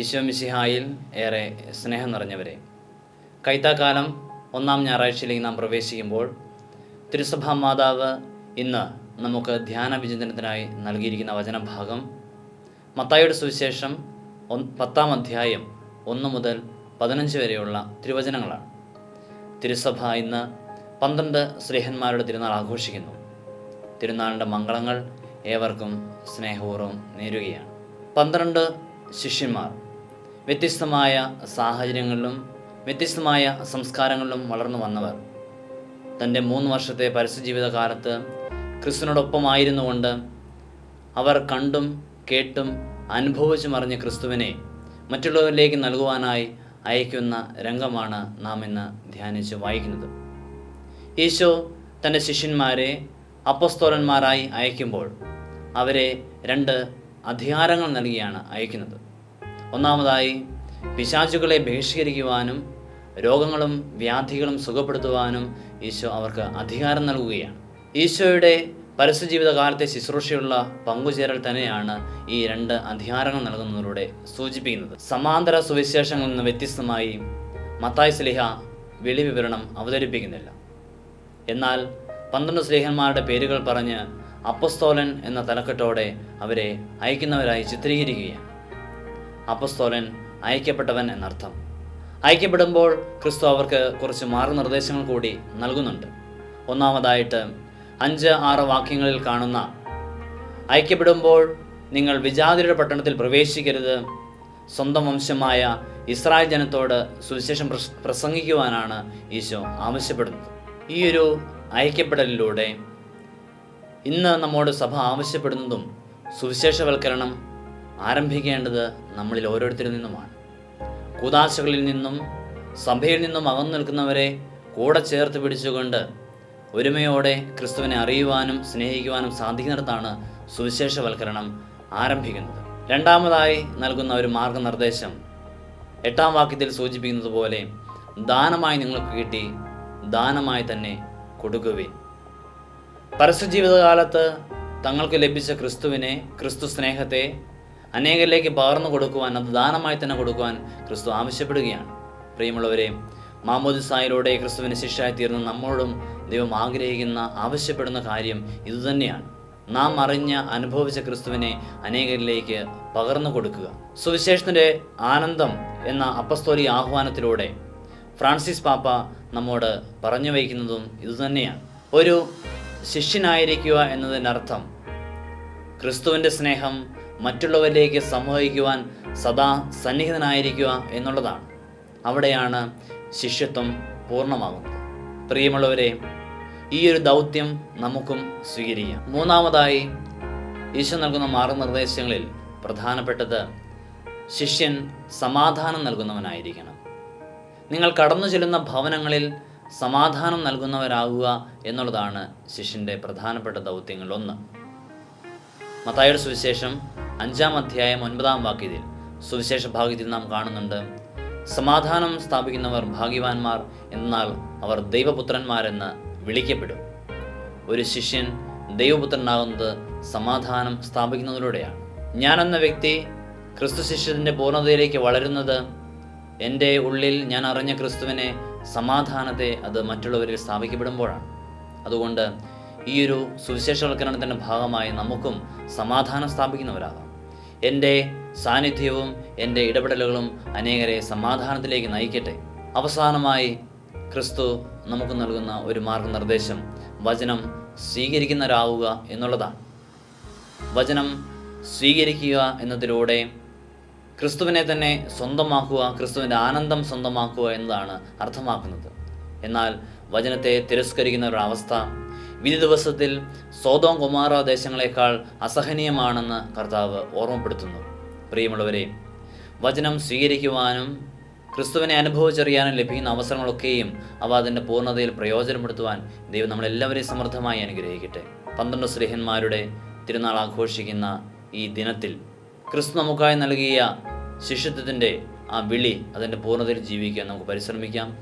ഈശോ മിശിഹായിൽ ഏറെ സ്നേഹം നിറഞ്ഞവരെ കൈത്താക്കാലം ഒന്നാം ഞായറാഴ്ചയിലേക്ക് നാം പ്രവേശിക്കുമ്പോൾ തിരുസഭാ മാതാവ് ഇന്ന് നമുക്ക് ധ്യാന വിചിന്തനത്തിനായി നൽകിയിരിക്കുന്ന വചനഭാഗം മത്തായിയുടെ സുവിശേഷം പത്താം അധ്യായം ഒന്ന് മുതൽ പതിനഞ്ച് വരെയുള്ള തിരുവചനങ്ങളാണ്. തിരുസഭ ഇന്ന് പന്ത്രണ്ട് സ്നേഹന്മാരുടെ തിരുനാൾ ആഘോഷിക്കുന്നു. തിരുനാളിന്റെ മംഗളങ്ങൾ ഏവർക്കും സ്നേഹപൂർവം നേരുകയാണ്. പന്ത്രണ്ട് ശിഷ്യന്മാർ വ്യത്യസ്തമായ സാഹചര്യങ്ങളിലും വ്യത്യസ്തമായ സംസ്കാരങ്ങളിലും വളർന്നു വന്നവർ. തന്റെ മൂന്ന് വർഷത്തെ പരസ്യ ജീവിതകാലത്ത് ക്രിസ്തുവിനോടൊപ്പമായിരുന്നു കൊണ്ട് അവർ കണ്ടും കേട്ടും അനുഭവിച്ചും അറിഞ്ഞ ക്രിസ്തുവിനെ മറ്റുള്ളവരിലേക്ക് നൽകുവാനായി അയക്കുന്ന രംഗമാണ് നാം ഇന്ന് ധ്യാനിച്ച് വായിക്കുന്നത്. ഈശോ തന്റെ ശിഷ്യന്മാരെ അപ്പസ്തോലന്മാരായി അയക്കുമ്പോൾ അവരെ രണ്ട് അധികാരങ്ങൾ നൽകിയാണ് അയക്കുന്നത്. ഒന്നാമതായി പിശാചുകളെ ബഹിഷ്കരിക്കുവാനും രോഗങ്ങളും വ്യാധികളും സുഖപ്പെടുത്തുവാനും ഈശോ അവർക്ക് അധികാരം നൽകുകയാണ്. ഈശോയുടെ പരസ്യജീവിതകാലത്തെ ശുശ്രൂഷയുള്ള പങ്കുചേരൽ തന്നെയാണ് ഈ രണ്ട് അധികാരങ്ങൾ നൽകുന്നതിലൂടെ സൂചിപ്പിക്കുന്നത്. സമാന്തര സുവിശേഷങ്ങളിൽ നിന്ന് വ്യത്യസ്തമായി മത്തായ് സ്ലിഹ വെളി വിവരണം അവതരിപ്പിക്കുന്നില്ല. എന്നാൽ പന്ത്രണ്ട് സ്ലേഹന്മാരുടെ പേരുകൾ പറഞ്ഞ് അപ്പസ്തോലൻ എന്ന തലക്കെട്ടോടെ അവരെ അയക്കുന്നവരായി ചിത്രീകരിക്കുകയാണ്. അപ്പസ്തോലൻ അയക്കപ്പെട്ടവൻ എന്നർത്ഥം. അയക്കപ്പെടുമ്പോൾ ക്രിസ്തു അവർക്ക് കുറച്ച് മാർഗനിർദ്ദേശങ്ങൾ കൂടി നൽകുന്നുണ്ട്. ഒന്നാമതായിട്ട് അഞ്ച് ആറ് വാക്യങ്ങളിൽ കാണുന്ന അയക്കപ്പെടുമ്പോൾ നിങ്ങൾ വിജാതിരുടെ പട്ടണത്തിൽ പ്രവേശിക്കരുത് സ്വന്തം വംശമായ ഇസ്രായേൽ ജനത്തോട് സുവിശേഷം പ്രസംഗിക്കുവാനാണ് ഈശോ ആവശ്യപ്പെടുന്നത്. ഈ ഒരു അയക്കപ്പെടലിലൂടെ ഇന്ന് നമ്മോട് സഭ ആവശ്യപ്പെടുന്നതും സുവിശേഷവൽക്കരണം ആരംഭിക്കേണ്ടത് നമ്മളിൽ ഓരോരുത്തരിൽ നിന്നുമാണ്. കൂതാശകളിൽ നിന്നും സഭയിൽ നിന്നും അകന്നു നിൽക്കുന്നവരെ കൂടെ ചേർത്ത് പിടിച്ചുകൊണ്ട് ഒരുമയോടെ ക്രിസ്തുവിനെ അറിയുവാനും സ്നേഹിക്കുവാനും സാധിക്കുന്നിടത്താണ് സുവിശേഷവൽക്കരണം ആരംഭിക്കുന്നത്. രണ്ടാമതായി നൽകുന്ന ഒരു മാർഗനിർദ്ദേശം എട്ടാം വാക്യത്തിൽ സൂചിപ്പിക്കുന്നത് പോലെ ദാനമായി നിങ്ങൾക്ക് കിട്ടി ദാനമായി തന്നെ കൊടുക്കുവിൻ. പരസ്യജീവിതകാലത്ത് തങ്ങൾക്ക് ലഭിച്ച ക്രിസ്തുവിനെ ക്രിസ്തു സ്നേഹത്തെ അനേകരിലേക്ക് പകർന്നു കൊടുക്കുവാൻ അത് ദാനമായി തന്നെ കൊടുക്കുവാൻ ക്രിസ്തു ആവശ്യപ്പെടുകയാണ്. പ്രിയമുള്ളവരെ മാമോദിസായിലൂടെ ക്രിസ്തുവിന് ശിഷ്യായി തീർന്ന നമ്മളോടും ദൈവം ആഗ്രഹിക്കുന്ന ആവശ്യപ്പെടുന്ന കാര്യം ഇതുതന്നെയാണ്. നാം അറിഞ്ഞ അനുഭവിച്ച ക്രിസ്തുവിനെ അനേകരിലേക്ക് പകർന്നു കൊടുക്കുക. സുവിശേഷത്തിന്റെ ആനന്ദം എന്ന അപ്പസ്തോലി ആഹ്വാനത്തിലൂടെ ഫ്രാൻസിസ് പാപ്പ നമ്മോട് പറഞ്ഞു വയ്ക്കുന്നതും ഇതുതന്നെയാണ്. ഒരു ശിഷ്യനായിരിക്കുക എന്നതിന്റെ അർത്ഥം ക്രിസ്തുവിന്റെ സ്നേഹം മറ്റുള്ളവരിലേക്ക് സംവഹിക്കുവാൻ സദാ സന്നിഹിതനായിരിക്കുക എന്നുള്ളതാണ്. അവിടെയാണ് ശിഷ്യത്വം പൂർണമാകുന്നത്. പ്രിയമുള്ളവരെ ഈ ഒരു ദൗത്യം നമുക്കും സ്വീകരിക്കാം. മൂന്നാമതായി ഈശോ നൽകുന്ന മാർഗനിർദ്ദേശങ്ങളിൽ പ്രധാനപ്പെട്ടത് ശിഷ്യൻ സമാധാനം നൽകുന്നവനായിരിക്കണം. നിങ്ങൾ കടന്നു ചെല്ലുന്ന ഭവനങ്ങളിൽ സമാധാനം നൽകുന്നവരാകുക എന്നുള്ളതാണ് ശിഷ്യന്റെ പ്രധാനപ്പെട്ട ദൗത്യങ്ങളിൽ ഒന്ന് മത്തായുടെ സുവിശേഷം അഞ്ചാം അധ്യായം ഒൻപതാം വാക്യത്തിൽ സുവിശേഷ ഭാഗ്യത്തിൽ നാം കാണുന്നുണ്ട്. സമാധാനം സ്ഥാപിക്കുന്നവർ ഭാഗ്യവാന്മാർ എന്നാൽ അവർ ദൈവപുത്രന്മാരെന്ന് വിളിക്കപ്പെടും. ഒരു ശിഷ്യൻ ദൈവപുത്രനാകുന്നത് സമാധാനം സ്ഥാപിക്കുന്നതിലൂടെയാണ്. ഞാൻ എന്ന വ്യക്തി ക്രിസ്തു ശിഷ്യത്തിന്റെ പൂർണതയിലേക്ക് വളരുന്നത് എന്റെ ഉള്ളിൽ ഞാൻ അറിഞ്ഞ ക്രിസ്തുവിനെ സമാധാനത്തെ അത് മറ്റുള്ളവരിൽ സ്ഥാപിക്കപ്പെടുമ്പോഴാണ്. അതുകൊണ്ട് ഈ ഒരു സുവിശേഷവൽക്കരണത്തിന്റെ ഭാഗമായി നമുക്കും സമാധാനം സ്ഥാപിക്കുന്നവരാകാം. എന്റെ സാന്നിധ്യവും എന്റെ ഇടപെടലുകളും അനേകരെ സമാധാനത്തിലേക്ക് നയിക്കട്ടെ. അവസാനമായി ക്രിസ്തു നമുക്ക് നൽകുന്ന ഒരു മാർഗനിർദ്ദേശം വചനം സ്വീകരിക്കുന്നവരാവുക എന്നുള്ളതാണ്. വചനം സ്വീകരിക്കുക എന്നതിലൂടെ ക്രിസ്തുവിനെ തന്നെ സ്വന്തമാക്കുക ക്രിസ്തുവിന്റെ ആനന്ദം സ്വന്തമാക്കുക എന്നതാണ് അർത്ഥമാക്കുന്നത്. എന്നാൽ വചനത്തെ തിരസ്കരിക്കുന്ന ഒരു അവസ്ഥ വിധി ദിവസത്തിൽ സോതോം കുമാര ദേശങ്ങളെക്കാൾ അസഹനീയമാണെന്ന് കർത്താവ് ഓർമ്മപ്പെടുത്തുന്നു. പ്രിയമുള്ളവരെ വചനം സ്വീകരിക്കുവാനും ക്രിസ്തുവിനെ അനുഭവിച്ചറിയാനും ലഭിക്കുന്ന അവസരങ്ങളൊക്കെയും അവ അതിന്റെ പൂർണതയിൽ പ്രയോജനപ്പെടുത്തുവാൻ ദൈവം നമ്മളെല്ലാവരെയും സമൃദ്ധമായി അനുഗ്രഹിക്കട്ടെ. പന്ത്രണ്ട് സ്നേഹന്മാരുടെ തിരുനാൾ ആഘോഷിക്കുന്ന ഈ ദിനത്തിൽ ക്രിസ്തു നമുക്കായി നൽകിയ ശിഷ്യത്വത്തിന്റെ ആ വിളി അതിന്റെ പൂർണതയിൽ ജീവിക്കാൻ നമുക്ക് പരിശ്രമിക്കാം.